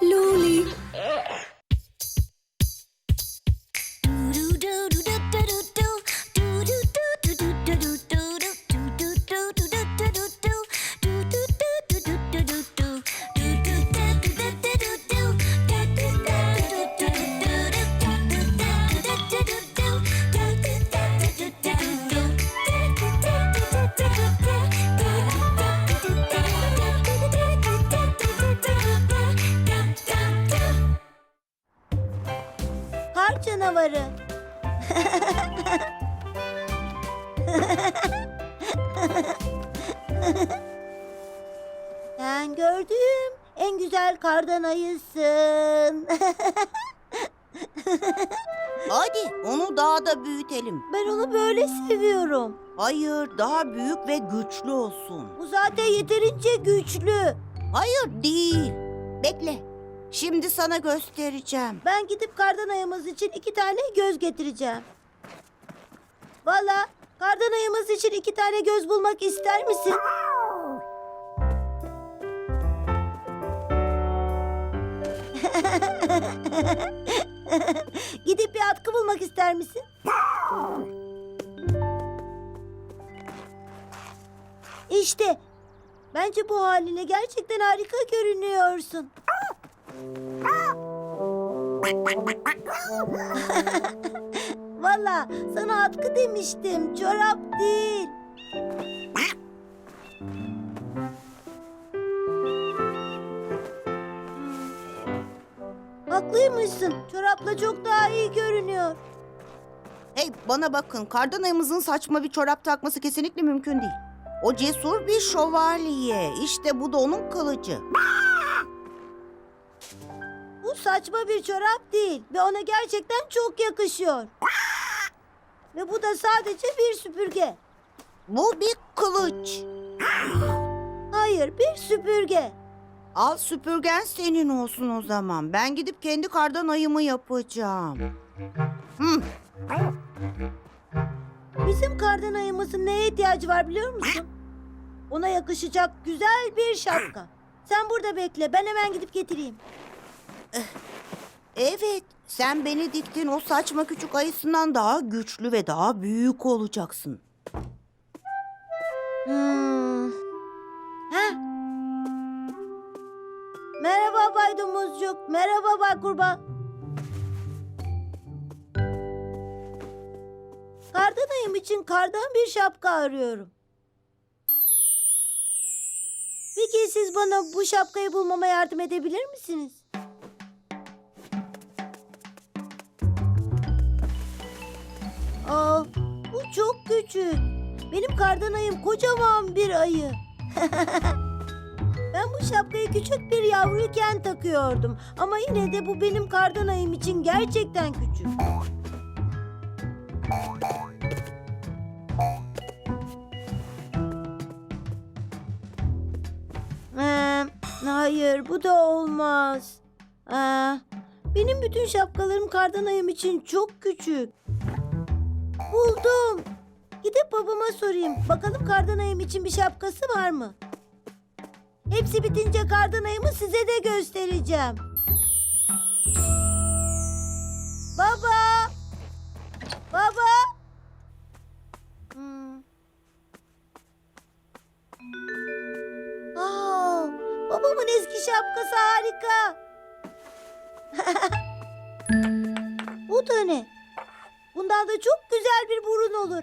Luli. Canavarı. Sen gördüğüm en güzel kardan ayısın. Hadi onu daha da büyütelim. ben onu böyle seviyorum. Hayır, daha büyük ve güçlü olsun. Bu zaten yeterince güçlü. Hayır, değil. Bekle. Şimdi sana göstereceğim. Ben gidip kardan ayımız için iki tane göz getireceğim. Valla kardan ayımız için iki tane göz bulmak ister misin? Gidip bir atkı bulmak ister misin? İşte. Bence bu haline gerçekten harika görünüyorsun. Valla sana atkı demiştim. Çorap değil. Haklıymışsın. Çorapla çok daha iyi görünüyor. Hey, bana bakın. Kardan ayımızın saçma bir çorap takması kesinlikle mümkün değil. O cesur bir şövalye. İşte bu da onun kılıcı. Saçma bir çorap değil ve ona gerçekten çok yakışıyor. Ve bu da sadece bir süpürge. Bu bir kılıç. Hayır, bir süpürge. Al süpürgen senin olsun o zaman. Ben gidip kendi kardan ayımı yapacağım. Hı, Bizim kardan ayımızın neye ihtiyacı var biliyor musun? Ona yakışacak güzel bir şapka. Sen burada bekle, ben hemen gidip getireyim. Evet, sen beni diktin o saçma küçük ayısından daha güçlü ve daha büyük olacaksın. Hmm. Merhaba Bay Domuzcuk, merhaba Bay Kurbağa. Kardan ayım için kardan bir şapka arıyorum. Peki siz bana bu şapkayı bulmama yardım edebilir misiniz? Çok küçük. Benim kardan ayım kocaman bir ayı. ben bu şapkayı küçük bir yavruyken takıyordum. Ama yine de bu benim kardan ayım için gerçekten küçük. Hayır bu da olmaz. Ee, benim bütün şapkalarım kardan ayım için çok küçük. Buldum. Gidip babama sorayım. Bakalım kardan ayım için bir şapkası var mı? Hepsi bitince kardan ayımı size de göstereceğim. Bundan da çok güzel bir burun olur.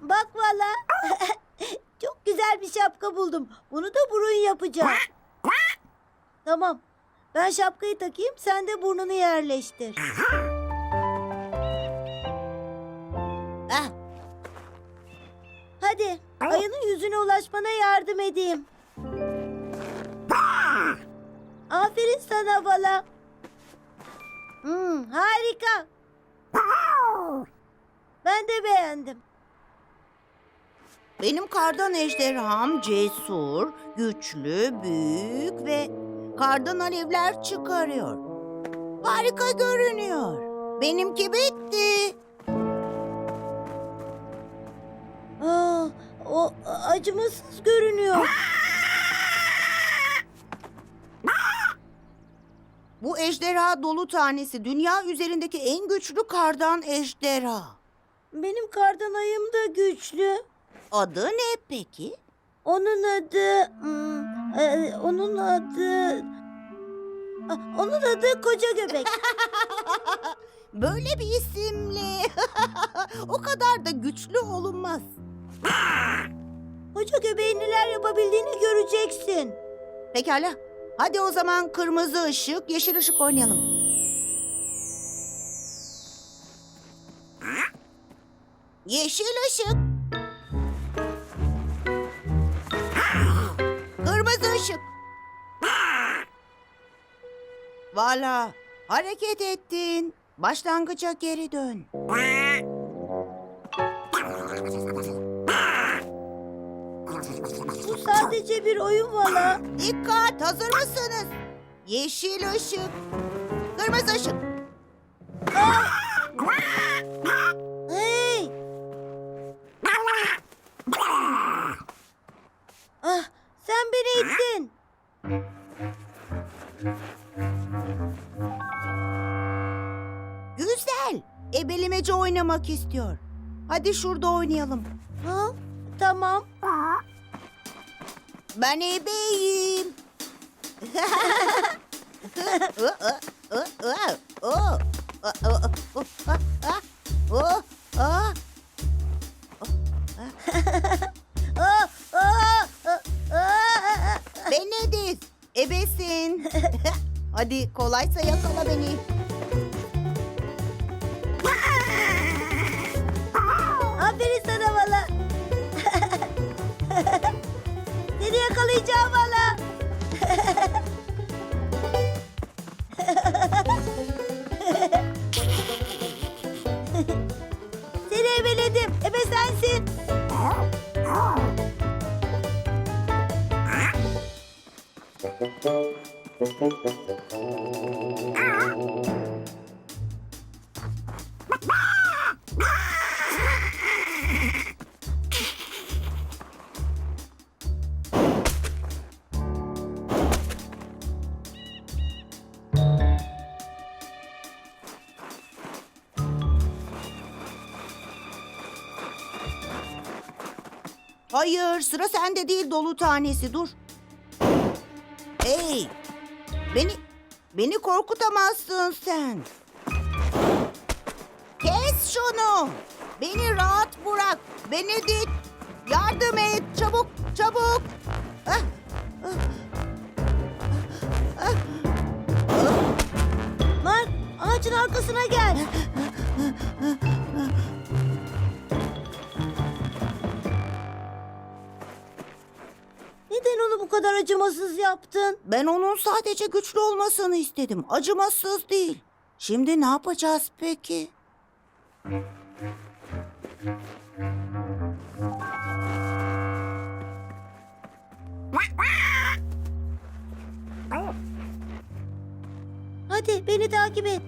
Bak valla. çok güzel bir şapka buldum. Bunu da burun yapacağım. Tamam. Ben şapkayı takayım, sen de burnunu yerleştir. Ah, Hadi, ayının yüzüne ulaşmana yardım edeyim. Aferin sana Bala. Hmm, harika. Ben de beğendim. benim kardan ejderham cesur, güçlü, büyük ve kardan alevler çıkarıyor. Harika görünüyor. Benimki bitti. Aa, O acımasız görünüyor. Bu ejderha dolu tanesi dünya üzerindeki en güçlü kardan ejderha. Benim kardan ayım da güçlü. Adı ne peki? Onun adı... hmm, e, onun adı... Ah, Onun adı Koca Göbek. Böyle bir isimle o kadar da güçlü olunmaz. Koca Göbek'in neler yapabildiğini göreceksin. Pekala. Hadi o zaman kırmızı ışık, yeşil ışık oynayalım. Yeşil ışık. Kırmızı ışık. Valla hareket ettin. Başlangıca geri dön. Sadece bir oyun valla. Dikkat hazır mısınız? Yeşil ışık. Kırmızı ışık. Hey! Ah, sen beni ittin. Güzel. Ebelemece oynamak istiyor. Hadi şurada oynayalım. Ha? Tamam. Ben ebeyim. Benediz, ebesin. Hadi kolaysa yakala beni. Seni ebeledim. Ebe sensin. Hayır, sıra sende değil dolu tanesi. Dur. Hey! Beni beni korkutamazsın sen. Kes şunu. Beni rahat bırak. Benedikt, yardım et. Çabuk, çabuk. Ah, Mark ağacın arkasına gel. Neden onu bu kadar acımasız yaptın? Ben onun sadece güçlü olmasını istedim. Acımasız değil. Şimdi ne yapacağız peki? Hadi beni takip et.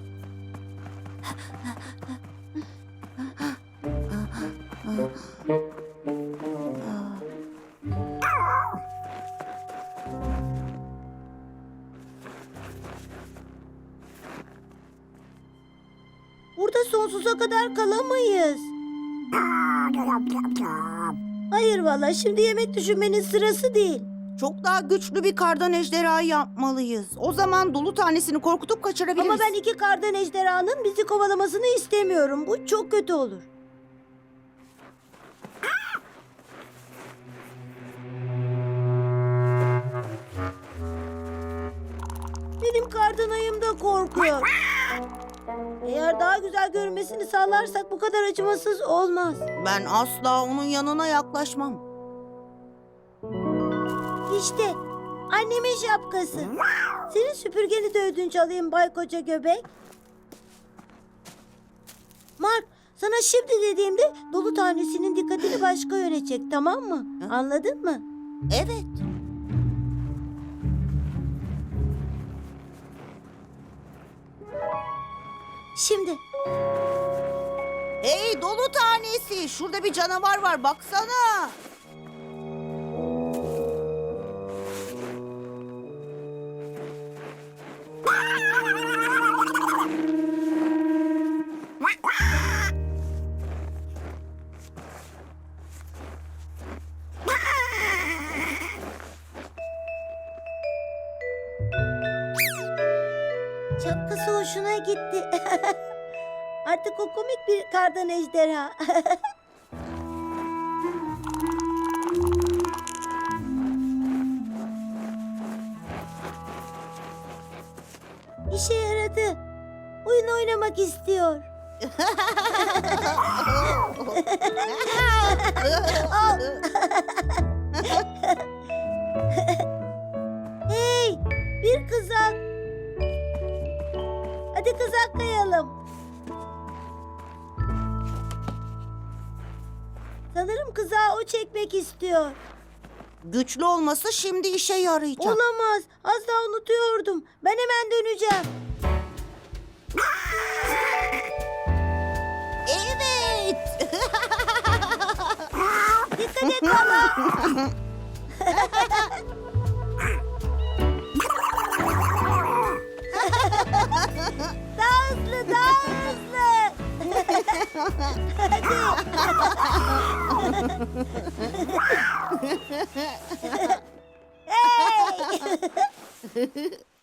Sonsuza kadar kalamayız. Hayır valla şimdi yemek düşünmenin sırası değil. Çok daha güçlü bir kardan ejderha yapmalıyız. O zaman dolu tanesini korkutup kaçırabiliriz. Ama ben iki kardan ejderhanın bizi kovalamasını istemiyorum. Bu çok kötü olur. Benim kardan ayım da korkuyor. Eğer daha güzel görünmesini sağlarsak bu kadar acımasız olmaz. Ben asla onun yanına yaklaşmam. İşte annemin şapkası. Senin süpürgeni de ödünç alayım Bay Koca Göbek. Mark sana şimdi dediğimde dolu tanesinin dikkatini başka yöne çek tamam mı? Anladın mı? Evet. Şimdi. Hey dolu tanesi. Şurada bir canavar var baksana. kardan ejderha. İşe yaradı. Oyun oynamak istiyor. Hey, bir kızak. Hadi kızaklayalım. Sanırım kızağı o çekmek istiyor. Güçlü olması şimdi işe yarayacak. Olamaz. Az daha unutuyordum. Ben hemen döneceğim. Evet. Dikkat et baba. daha hızlı, daha hızlı. Hadi. Hey!